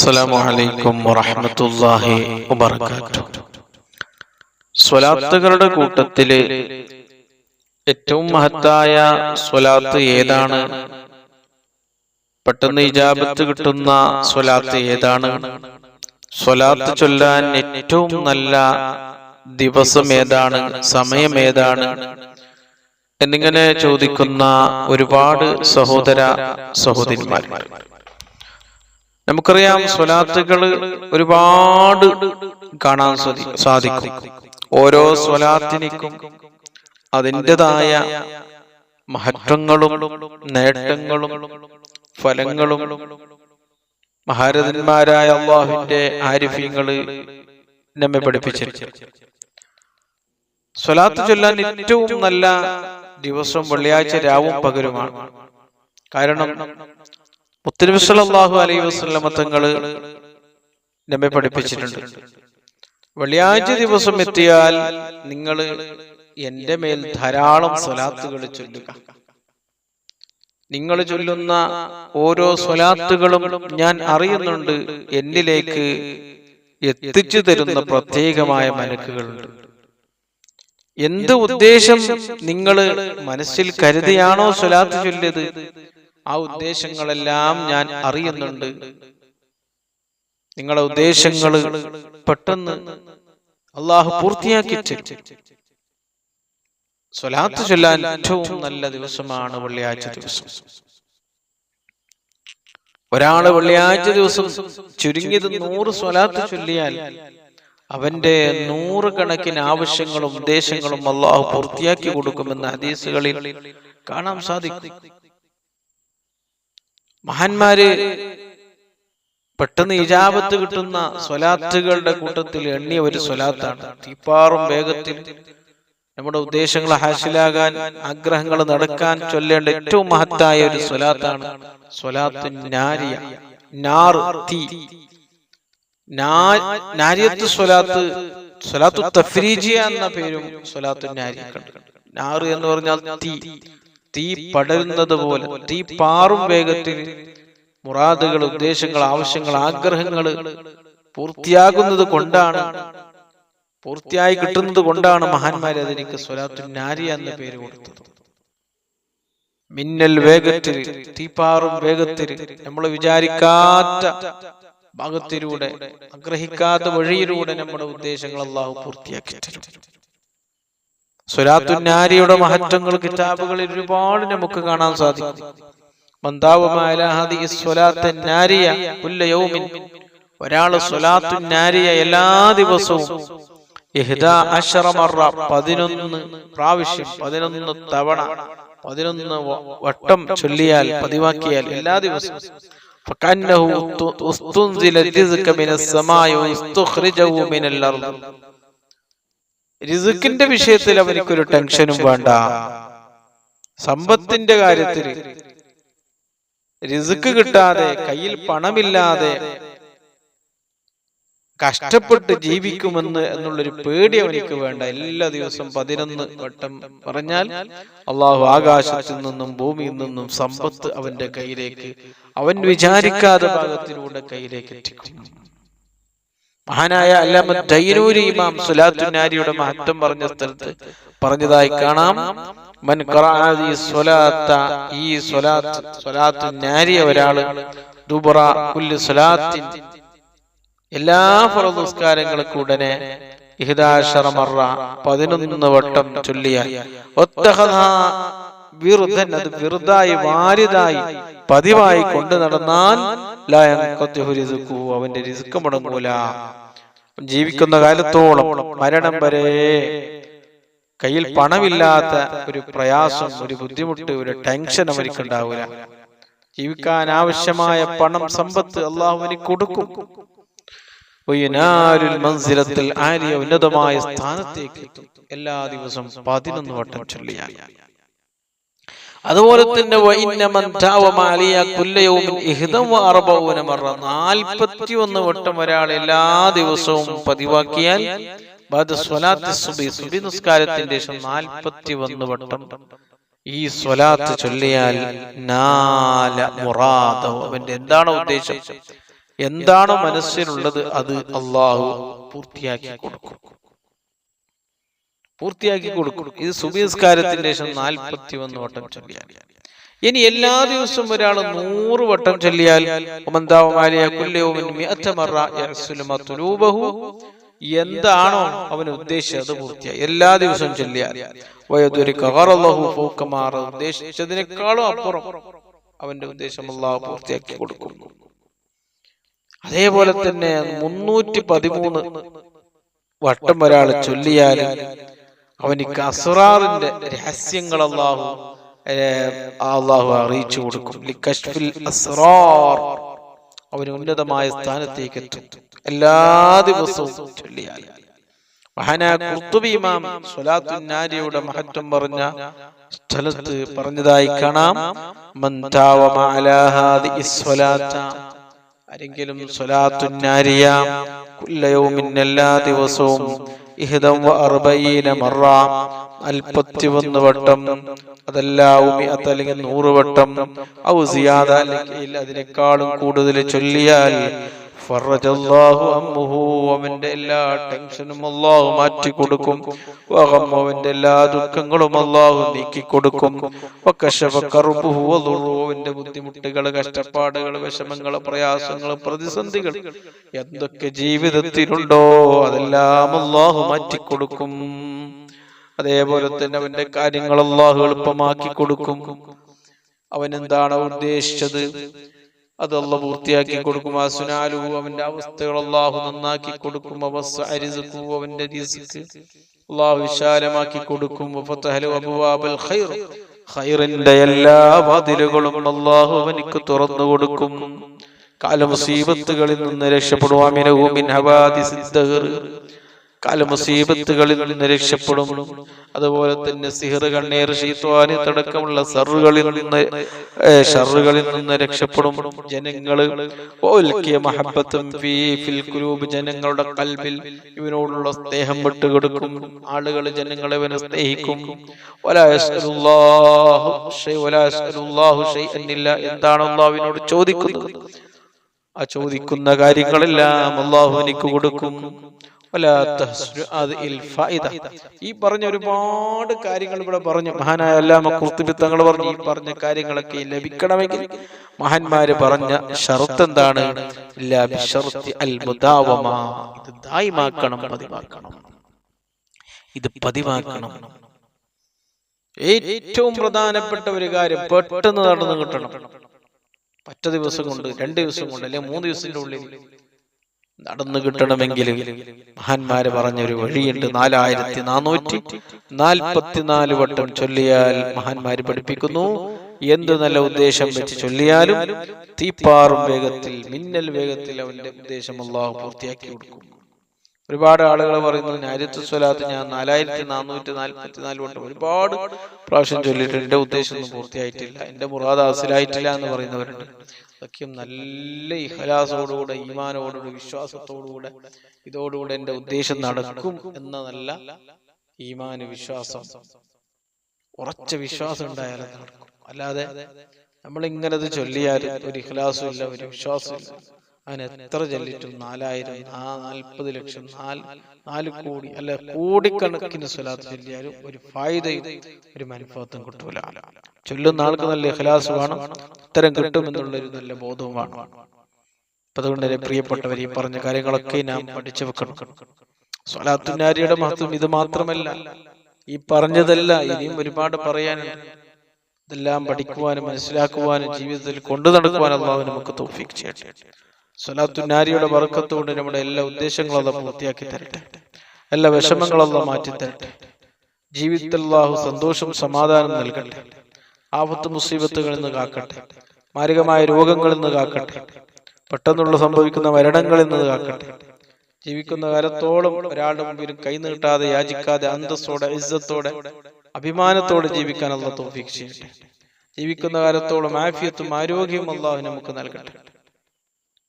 അസ്സലാമു അലൈക്കും വറഹ്മത്തുള്ളാഹി വബറകാതുഹു. സ്വലാത്തുകളുടെ കൂട്ടത്തിൽ ഏറ്റവും മഹത്തായ സ്വലാത്ത് ഏതാണ്? പെട്ടെന്ന് ഇജാബത്ത് കിട്ടുന്ന സ്വലാത്ത് ഏതാണ്? സ്വലാത്ത് ചൊല്ലാൻ ഏറ്റവും നല്ല ദിവസം ഏതാണ്? സമയം ഏതാണ്? എന്നിങ്ങനെ ചോദിക്കുന്ന ഒരുപാട് സഹോദര സഹോദരിമാർ. നമുക്കറിയാം സ്വലാത്തുകൾ ഒരുപാട് കാണാൻ സാധിക്കും. ഓരോ സ്വലാത്തിനിക്കും അതിന്റെതായ മഹത്വങ്ങളും നേട്ടങ്ങളും ഫലങ്ങളും. മഹാരഥന്മാരായ അള്ളാഹുവിന്റെ ആരിഫ്യങ്ങൾ നമ്മെ പഠിപ്പിച്ചിരിക്കും സ്വലാത്ത് ചൊല്ലാൻ ഏറ്റവും നല്ല ദിവസം വെള്ളിയാഴ്ച രാവും പകരുമാണ് കാരണം മുത്തനബി സല്ലല്ലാഹു അലൈഹി വസല്ലമ തങ്ങൾ നമ്മെ പഠിപ്പിച്ചിട്ടുണ്ട്. വെള്ളിയാഴ്ച ദിവസം എത്തിയാൽ നിങ്ങൾ എന്റെ മേൽ ധാരാളം സ്വലാത്തുകൾ ചൊല്ലുക. നിങ്ങൾ ചൊല്ലുന്ന ഓരോ സ്വലാത്തുകളും ഞാൻ അറിയുന്നുണ്ട്. എന്നിലേക്ക് എത്തിച്ചു തരുന്ന പ്രത്യേകമായ മലക്കുകളുണ്ട് എന്ത് ഉദ്ദേശം നിങ്ങൾ മനസ്സിൽ കരുതിയാണോ സ്വലാത്ത് ചൊല്ലിയത്? ആ ഉദ്ദേശങ്ങളെല്ലാം ഞാൻ അറിയുന്നുണ്ട്. നിങ്ങളെ ഉദ്ദേശങ്ങൾ പെട്ടെന്ന് അള്ളാഹു പൂർത്തിയാക്കി. സ്വലാത്ത് ചൊല്ലാൻ ഏറ്റവും നല്ല ദിവസമാണ് വെള്ളിയാഴ്ച ദിവസം. ഒരാൾ വെള്ളിയാഴ്ച ദിവസം ചുരുങ്ങിയത് നൂറ് സ്വലാത്ത് ചൊല്ലിയാൽ അവന്റെ നൂറുകണക്കിന് ആവശ്യങ്ങളും ഉദ്ദേശങ്ങളും അള്ളാഹു പൂർത്തിയാക്കി കൊടുക്കുമെന്ന് ഹദീസുകളിൽ കാണാൻ സാധിക്കും. മഹാന്മാര് പെട്ടെന്ന് ഇജാബത്ത് കിട്ടുന്ന സ്വലാത്തുകളുടെ കൂട്ടത്തിൽ എണ്ണിയ ഒരു സ്വലാത്താണ്. തീപ്പാറും വേഗത്തിൽ നമ്മുടെ ഉദ്ദേശങ്ങൾ ഹാസിലാകാൻ ആഗ്രഹങ്ങൾ നടക്കാൻ ചൊല്ലേണ്ട ഏറ്റവും മഹത്തായ ഒരു സ്വലാത്താണ് സ്വലാത്ത് നാരിയ. നാർ തീ. നാരിയത്ത് സ്വലാത്ത് സ്വലാത്തു തഫ്രീജിയ എന്ന പേരും സ്വലാത്തു നാരിയക്കുണ്ട്. നാറ് എന്ന് പറഞ്ഞാൽ തീ. തീ പടരുന്നത് പോലെ തീ പാറും വേഗത്തിൽ മുറാദുകൾ ഉദ്ദേശങ്ങൾ ആവശ്യങ്ങൾ ആഗ്രഹങ്ങൾ പൂർത്തിയാകുന്നത് കൊണ്ടാണ് പൂർത്തിയായി കിട്ടുന്നത് കൊണ്ടാണ് മഹാന്മാരെ അതിനിക്ക് സ്വലാത്തു നാരിയ എന്ന പേര് കൊടുത്തത്. മിന്നൽ വേഗത്തിൽ തീപ്പാറും വേഗത്തിൽ നമ്മൾ വിചാരിക്കാത്ത ഭാഗത്തിലൂടെ ആഗ്രഹിക്കാത്ത വഴിയിലൂടെ നമ്മുടെ ഉദ്ദേശങ്ങൾ അള്ളാഹു പൂർത്തിയാക്കി തരും. സ്വലാത്തു നാരിയുടെ മഹത്വങ്ങൾ കിതാബുകളിൽ ഒരുപാട് നമുക്ക് കാണാൻ സാധിക്കും മന്ദാവുമായ ഹാദിഹി സ്വലാത്ത് നാരിയ കുല്ല യൗമിൻ ഒരാള് സ്വലാത്തു നാരിയ എല്ലാ ദിവസവും ഇഹ്ദാ അശറ മറ പതിനൊന്ന് പ്രാവശ്യം പതിനൊന്ന് തവണ പതിനൊന്ന് വ- വട്ടം ചൊല്ലിയാൽ പതിവാക്കിയാൽ എല്ലാ ദിവസവും فكأنه استنزل الرزق من السماء واستخرجه من الأرض റിസുക്കിന്റെ വിഷയത്തിൽ അവനിക്കൊരു ടെൻഷനും വേണ്ട. സമ്പത്തിന്റെ കാര്യത്തിൽ റിസുക്ക് കിട്ടാതെ കയ്യിൽ പണമില്ലാതെ കഷ്ടപ്പെട്ട് ജീവിക്കുമെന്ന് എന്നുള്ളൊരു പേടി അവനിക്ക് വേണ്ട. എല്ലാ ദിവസവും പതിനൊന്ന് വട്ടം പറഞ്ഞാൽ അള്ളാഹു ആകാശത്തിൽ നിന്നും ഭൂമിയിൽ നിന്നും സമ്പത്ത് അവന്റെ കയ്യിലേക്ക് അവൻ വിചാരിക്കാതെ ഭാഗത്തിലൂടെ കയ്യിലേക്ക് എത്തിക്കും. മഹാനായ അല്ലാമ ദൈനൂരി ഇമാം സുലാത്തു നാരിയുടെ മഹത്വം പറഞ്ഞ സ്ഥലത്ത് പറഞ്ഞതായി കാണാം. മൻ ഈ സ്വലാത്ത ഈ സ്വലാത്ത് സ്വലാത്തു നാരിയ ഒരാൾ ദുബറ കുല്ലു സ്വലാത്തിൻ. എല്ലാ ഫറദ് നിസ്കാരങ്ങൾക്കും ഉടനെ ഇഹ്ദാശറ മറ പതിനൊന്ന് വട്ടം ചൊല്ലിയാൽ വിറുദൻ അത് വിറുതായി വാരിതായി പതിവായി കൊണ്ടു നടന്നാൽ അവന്റെ റിസ്ക് മുടങ്ങൂല. ജീവിക്കുന്ന കാലത്തോളം മരണം വരെ കയ്യിൽ പണമില്ലാത്ത ഒരു പ്രയാസം ഒരു ബുദ്ധിമുട്ട് ഒരു ടെൻഷൻ അവർക്ക് ഉണ്ടാവില്ല ജീവിക്കാൻ ആവശ്യമായ പണം സമ്പത്ത് അള്ളാഹുവിന് കൊടുക്കും. മൻസിലത്തിൽ ആലിയ ഉന്നതമായ സ്ഥാനത്തേക്ക് എല്ലാ ദിവസവും പതിനൊന്ന് വട്ടം ചൊല്ലിയാൽ അതുപോലെ തന്നെ വഇന്ന മൻ താവ മാലിയ കുല്ല യൗമിൻ ഇഹ്ദം വ തന്നെ നാൽപ്പത്തി 41 വട്ടം ഒരാൾ എല്ലാ ദിവസവും പതിവാക്കിയാൽ നിസ്കാരത്തിന്റെ ശേഷം 41 വട്ടം. ഈ സ്വലാത്ത് ചൊല്ലിയാൽ നാല മുറാദഹു അവന്റെ എന്താണ് ഉദ്ദേശം? എന്താണോ മനസ്സിലുള്ളത് അത് അള്ളാഹു പൂർത്തിയാക്കി കൊടുക്കും. പൂർത്തിയാക്കി കൊടുക്കും. ഇത് സുബിസ്കാരത്തിന്റെ ശേഷം നാൽപ്പത്തി ഒന്ന് വട്ടം ചൊല്ലിയാൽ. ഇനി എല്ലാ ദിവസവും ഒരാൾ നൂറ് വട്ടം ചൊല്ലിയാൽ എന്താണോ അവൻ ഉദ്ദേശിച്ചത് അത് പൂർത്തിയായി. എല്ലാ ദിവസവും ചൊല്ലിയാൽ. ഉദ്ദേശിച്ചതിനേക്കാളും അപ്പുറം അവന്റെ ഉദ്ദേശം അള്ളാഹു പൂർത്തിയാക്കി കൊടുക്കും. അതേപോലെ തന്നെ മുന്നൂറ്റി പതിമൂന്ന് വട്ടം ഒരാൾ ചൊല്ലിയാൽ അവനിക്ക് അസുറാറിന്റെ രഹസ്യങ്ങൾ അള്ളാഹു അള്ളാഹു അറിയിച്ചു കൊടുക്കും. ലിക്കശ്ഫിൽ അസ്റാർ. അവന് ഉന്നതമായ സ്ഥാനത്തേക്ക് എത്തും. എല്ലാ ദിവസവും ചൊല്ലിയാൽ. മഹാനായ ഇമാം മഹത്വം പറഞ്ഞ സ്ഥലത്ത് പറഞ്ഞതായി കാണാം. ആരെങ്കിലും സ്വലാത്തുന്നാരിയ എല്ലാ ദിവസവും ഇഹ്ദം മറ. നാൽപ്പത്തി ഒന്ന് വട്ടം അതല്ല ഉമിഅത്ത് അല്ലെങ്കിൽ നൂറ് വട്ടം. ഔ സിയാദ അല്ലെങ്കിൽ അതിനേക്കാളും കൂടുതൽ ചൊല്ലിയാൽ അവന്റെ എല്ലാ ടെൻഷനും അള്ളാഹു മാറ്റി കൊടുക്കും അവന്റെ എല്ലാ ദുഃഖങ്ങളും അള്ളാഹു നീക്കി കൊടുക്കും അവന്റെ ബുദ്ധിമുട്ടുകൾ കഷ്ടപ്പാടുകൾ വിഷമങ്ങൾ പ്രയാസങ്ങൾ പ്രതിസന്ധികൾ എന്തൊക്കെ ജീവിതത്തിലുണ്ടോ അതെല്ലാം അല്ലാഹു മാറ്റി കൊടുക്കും അതേപോലെ തന്നെ അവന്റെ കാര്യങ്ങൾ അല്ലാഹു എളുപ്പമാക്കി കൊടുക്കും അവൻ എന്താണ് ഉദ്ദേശിച്ചത്? അത് അല്ല പൂർത്തിയാക്കി കൊടുക്കും. അസുനാലു അവന്റെ അവസ്ഥകൾ അള്ളാഹു നന്നാക്കി കൊടുക്കും. അവസ് അരിസുക്കു അവന്റെ റിസ്ക് അള്ളാഹു വിശാലമാക്കി കൊടുക്കും. ഖൈറിന്റെ എല്ലാ വാതിലുകളും അള്ളാഹു അവനിക്ക് തുറന്നു കൊടുക്കും. കാലമുസീബത്തുകളിൽ നിന്ന് രക്ഷപ്പെടുവാമിനവും കാലമുസീബത്തുകളിൽ നിന്ന് രക്ഷപ്പെടും. അതുപോലെ തന്നെ സിഹർ കണ്ണീർ ഷീത്വാനി തടക്കമുള്ള സറുകളിൽ നിന്ന് ഷറുകളിൽ നിന്ന് രക്ഷപ്പെടും. ജനങ്ങൾ ജനങ്ങളുടെ കൽബിൽ ഇവനോടുള്ള സ്നേഹം വിട്ടുകൊടുക്കും. ആളുകൾ ജനങ്ങളെ ഇവനെ സ്നേഹിക്കും. അവനോട് എന്താണ് അള്ളാഹുവിനോട് ചോദിക്കുന്നത്? ആ ചോദിക്കുന്ന കാര്യങ്ങളെല്ലാം അള്ളാഹു എനിക്ക് കൊടുക്കും. ഈ പറഞ്ഞ ഒരുപാട് കാര്യങ്ങൾ ഇവിടെ പറഞ്ഞു. മഹാനായ അല്ലാമ കുർത്തുബി തങ്ങൾ പറഞ്ഞു. ഈ പറഞ്ഞ കാര്യങ്ങളൊക്കെ ലഭിക്കണമെങ്കിൽ മഹാന്മാര് പറഞ്ഞ ഷർത്ത് എന്താണ്. ഇത് ദായിമാക്കണം പതിവാക്കണം. ഇത് പതിവാക്കണം. ഏറ്റവും പ്രധാനപ്പെട്ട ഒരു കാര്യം പെട്ടെന്ന് നടന്നു കിട്ടണം. പറ്റ ദിവസം കൊണ്ട് രണ്ട് ദിവസം കൊണ്ട് അല്ലെങ്കിൽ മൂന്ന് ദിവസത്തിന്റെ ഉള്ളിൽ നടന്നു കിട്ടണമെങ്കിൽ മഹാന്മാര് പറഞ്ഞൊരു വഴിയുണ്ട്. നാലായിരത്തി നാനൂറ്റി നാൽപ്പത്തിനാല് വട്ടം ചൊല്ലിയാൽ മഹാന്മാര് പഠിപ്പിക്കുന്നു. എന്ത് നല്ല ഉദ്ദേശം വെച്ച് ചൊല്ലിയാലും തീപ്പാറും വേഗത്തിൽ മിന്നൽ വേഗത്തിൽ അവന്റെ ഉദ്ദേശം അള്ളാഹു പൂർത്തിയാക്കി കൊടുക്കും. ഒരുപാട് ആളുകൾ പറയുന്നത് ഞാരിത്തു സ്വലാത്ത് ഞാൻ നാലായിരത്തി നാനൂറ്റി നാൽപ്പത്തി നാല് വട്ടം ഒരുപാട് പ്രാവശ്യം ചൊല്ലിയിട്ടുണ്ട്. എന്റെ ഉദ്ദേശം ഒന്നും പൂർത്തിയായിട്ടില്ല. എന്റെ മുറാദ് ഹാസിലായിട്ടില്ല എന്ന് പറയുന്നവരുണ്ട്. അതൊക്കെയും നല്ല ഇഹലാസോടുകൂടെ ഈമാനോടുകൂടെ വിശ്വാസത്തോടുകൂടെ ഇതോടുകൂടെ എന്റെ ഉദ്ദേശം നടക്കും എന്ന നല്ല ഈമാന വിശ്വാസം. ഉറച്ച വിശ്വാസം ഉണ്ടായാലേ നടക്കും. അല്ലാതെ നമ്മൾ ഇങ്ങനെ ചൊല്ലിയാൽ ഒരു ഇഹ്ലാസും ഇല്ല ഒരു വിശ്വാസം അവൻ എത്ര ചൊല്ലിട്ടും നാലായിരം. നാൽപ്പത് ലക്ഷം. നാല് നാല് കോടി. അല്ല കോടിക്കണക്കിന് സ്വലാത്ത് ചൊല്ലിയാലും ഒരു ഫായുതയും ഒരു മനഃഫത്തും കിട്ടൂല. ചൊല്ലുന്ന ആൾക്ക് നല്ല ഇഖ്ലാസ് വേണം ഉത്തരം കിട്ടുമെന്നുള്ളൊരു നല്ല ബോധവും വേണം അപ്പൊ അതുകൊണ്ട് തന്നെ പ്രിയപ്പെട്ടവർ ഈ പറഞ്ഞ കാര്യങ്ങളൊക്കെ നാം പഠിച്ചു വെക്കണം. സ്വലാത്തുനാരിയുടെ മഹത്വം ഇത് മാത്രമല്ല. ഈ പറഞ്ഞതല്ല ഇനിയും ഒരുപാട് പറയാനുണ്ട് ഇതെല്ലാം പഠിക്കുവാനും മനസ്സിലാക്കുവാനും ജീവിതത്തിൽ കൊണ്ടു നടക്കുവാനും അള്ളാഹു നമുക്ക് തോഫിക്ക് ചെയ്യട്ടെ. സ്വലാത്തുനാരിയുടെ വർക്കത്തോട് നമ്മുടെ എല്ലാ ഉദ്ദേശങ്ങളും അത് പൂർത്തിയാക്കി തരട്ടെ. എല്ലാ വിഷമങ്ങളും അത് മാറ്റി തരട്ടെ. ജീവിതത്തിൽ അള്ളാഹു സന്തോഷം സമാധാനം നൽകട്ടെ. ആപത്ത് മുസീബത്തുകളിൽ നിന്ന് കാക്കട്ടെ. മാരകമായ രോഗങ്ങളിൽ നിന്ന് കാക്കട്ടെ. പെട്ടെന്നുള്ള സംഭവിക്കുന്ന മരണങ്ങളിൽ നിന്ന് കാക്കട്ടെ. ജീവിക്കുന്ന കാലത്തോളം ഒരാളുടെ മുമ്പിലും കൈ നീട്ടാതെ യാചിക്കാതെ അന്തസ്സോടെ ഇസ്സത്തോടെ അഭിമാനത്തോടെ ജീവിക്കാൻ അള്ള തോഫിക്ക് ചെയ്യട്ടെ. ജീവിക്കുന്ന കാലത്തോളം ആഫിയത്തും ആരോഗ്യവും അള്ളാഹു നമുക്ക് നൽകട്ടെ.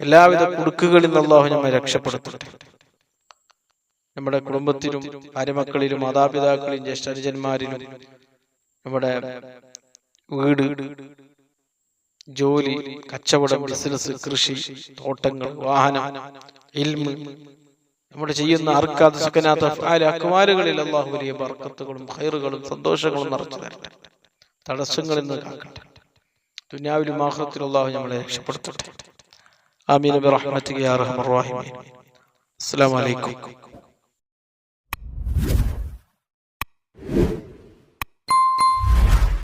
എല്ലാവിധ കുടുക്കുകളിൽ നിന്ന് അള്ളാഹു നമ്മെ രക്ഷപ്പെടുത്തട്ടെ. നമ്മുടെ കുടുംബത്തിലും ഭാര്യമക്കളിലും മാതാപിതാക്കളിലും ജ്യേഷ്ഠനുജന്മാരിലും നമ്മുടെ വീട് ജോലി കച്ചവടം ബിസിനസ് കൃഷി തോട്ടങ്ങൾ വാഹനം ഇൽമ്. നമ്മുടെ ചെയ്യുന്ന അർക്കാത്ത സുഖനാത്ത അക്വാലുകളിൽ അള്ളാഹു വലിയ ബർക്കത്തുകളും ഹൈറുകളും സന്തോഷങ്ങളും നിറച്ചു തരട്ടെ. തടസ്സങ്ങളിൽ നിന്ന് കാക്കട്ടെ. ദുനിയാവിലും ആഹ്റത്തിലും അള്ളാഹു നമ്മളെ രക്ഷപ്പെടുത്തട്ടെ. آمين برحمتك يا أرحم الراحمين. السلام عليكم.